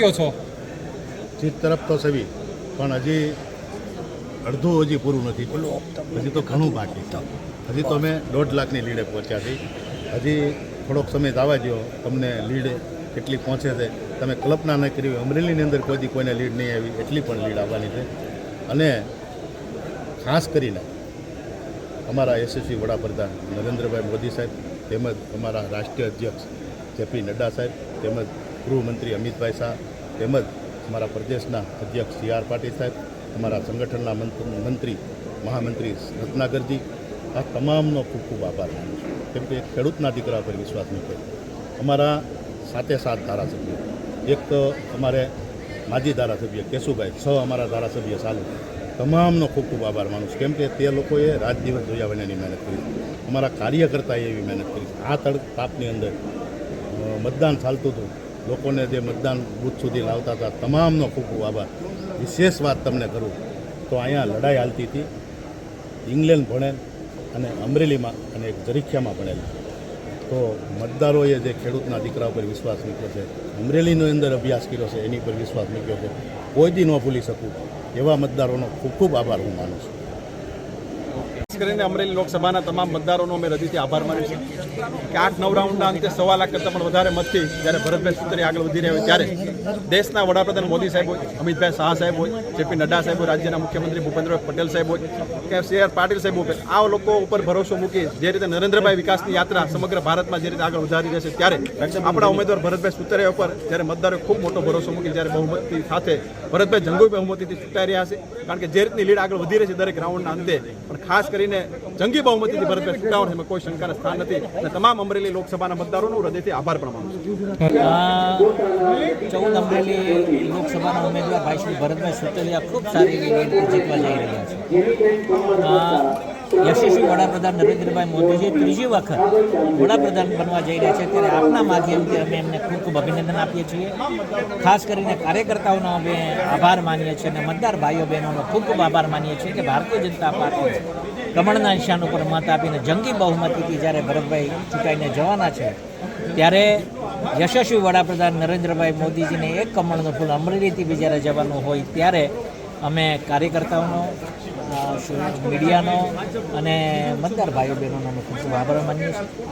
કહો છો? જીત તરફ તો સવી પણ હજી અડધું હજી પૂરું નથી હજી તો ઘણું બાકી હજી તો અમે દોઢ લાખની લીડે પહોંચ્યા છીએ. હજી થોડોક સમય જવા દો તમને લીડ કેટલી પહોંચે છે. તમે કલ્પના ન કરી હોય. અમરેલીની અંદર કોઈથી કોઈને લીડ નહીં આવી એટલી પણ લીડ આવવાની છે. અને ખાસ કરીને અમારા યશસ્વી વડાપ્રધાન નરેન્દ્રભાઈ મોદી સાહેબ તેમજ અમારા રાષ્ટ્રીય અધ્યક્ષ જેપી નડ્ડા સાહેબ તેમજ ગૃહમંત્રી અમિતભાઈ શાહ તેમજ અમારા પ્રદેશના અધ્યક્ષ સી આર પાટીલ સાહેબ, અમારા સંગઠનના મંત્રી મહામંત્રી રત્નાગરજી આ તમામનો ખૂબ ખૂબ આભાર માનું છું. કેમ કે ખેડૂતના દીકરા પર વિશ્વાસ મૂક્યો અમારા સાતે સાત ધારાસભ્યો. એક અમારે માજી ધારાસભ્ય કેશુભાઈ, છ અમારા ધારાસભ્ય ચાલુ તમામનો ખૂબ ખૂબ આભાર માનું છું. કેમ કે તે લોકોએ રાત દિવસ જોયા વિનાની મહેનત કરી અમારા કાર્યકર્તાએ એવી મહેનત કરી આ તડ તાપની અંદર મતદાન ચાલતું હતું. લોકોને જે મતદાન બૂથ સુધી લાવતા હતા, તમામનો ખૂબ ખૂબ આભાર. વિશેષ વાત તમને કરું તો અહીંયા લડાઈ હાલતી હતી. ઇંગ્લેન્ડ ભણેલ અને અમરેલીમાં અને એક જરીખિયામાં ભણેલ. તો મતદારોએ જે ખેડૂતના દીકરા ઉપર વિશ્વાસ મૂક્યો છે, અમરેલીનો અંદર અભ્યાસ કર્યો છે, એની પર વિશ્વાસ મૂક્યો છે. કોઈ દી ન ભૂલી શકું એવા મતદારોનો ખૂબ ખૂબ આભાર હું માનું છું. કરીને અમરેલી લોકસભાના તમામ મતદારોનો અમે હૃદયથી આભાર માનું છું કે આઠ નવ રાઉન્ડના અંતે સવા લાખ કરતાં પણ વધારે મતથી જ્યારે ભરતભાઈ સુતરી આગળ વધી રહ્યા હોય ત્યારે દેશના વડાપ્રધાન મોદી સાહેબ હોય, અમિતભાઈ શાહ સાહેબ હોય, જેપી નડ્ડા સાહેબ હોય, રાજ્યના મુખ્યમંત્રી ભૂપેન્દ્રભાઈ પટેલ સાહેબ હોય, કે સી આર પાટીલ સાહેબ હોય આ લોકો ઉપર ભરોસો મૂકી જે રીતે નરેન્દ્રભાઈ વિકાસની યાત્રા સમગ્ર ભારતમાં જે રીતે આગળ વધારી રહેશે ત્યારે આપણા ઉમેદવાર ભરતભાઈ સુતરિયા ઉપર જ્યારે મતદારો ખૂબ મોટો ભરોસો મૂકી જ્યારે બહુમતી સાથે ભરતભાઈ જંગુભાઈ બહુમતીથી ચૂંટાઈ રહ્યા છે. કારણ કે જે રીતની લીડ આગળ વધી રહી છે દરેક રાઉન્ડના અંતે, પણ ખાસ કરીને જંગી બહુમતીથી ભરતભાઈ ચૂંટાવણ એમાં કોઈ શંકાના સ્થાન નથી. અને તમામ અમરેલી લોકસભાના મતદારોનો હૃદયથી આભાર પણ માનું ચૌદ અમરેલી લોકસભાના ઉમેદવાર ભાઈ શ્રી ભરતભાઈ સુતલિયા ખૂબ સારી જીતવા જઈ રહ્યા છે. યશસ્વી વડાપ્રધાન નરેન્દ્રભાઈ મોદીજી ત્રીજી વખત વડાપ્રધાન બનવા જઈ રહ્યા છે. ત્યારે આપના માધ્યમથી અમે એમને ખૂબ ખૂબ અભિનંદન આપીએ છીએ. ખાસ કરીને કાર્યકર્તાઓનો અમે આભાર માનીએ છીએ અને મતદાર ભાઈઓ બહેનોનો ખૂબ ખૂબ આભાર માનીએ છીએ કે ભારતીય જનતા પાર્ટી કમળના નિશાન ઉપર મત આપીને જંગી બહુમતીથી જ્યારે ભરતભાઈ ચૂંટાઈને જવાના છે, ત્યારે યશસ્વી વડાપ્રધાન નરેન્દ્રભાઈ મોદીજીને એક કમળનું ફૂલ અમરેલીથી બી જ્યારે જવાનું હોય ત્યારે અમે કાર્યકર્તાઓનો મીડિયાનો અને મતદાર ભાઈઓ બહેનોનો ખૂબ ખૂબ આભાર માનીએ છીએ.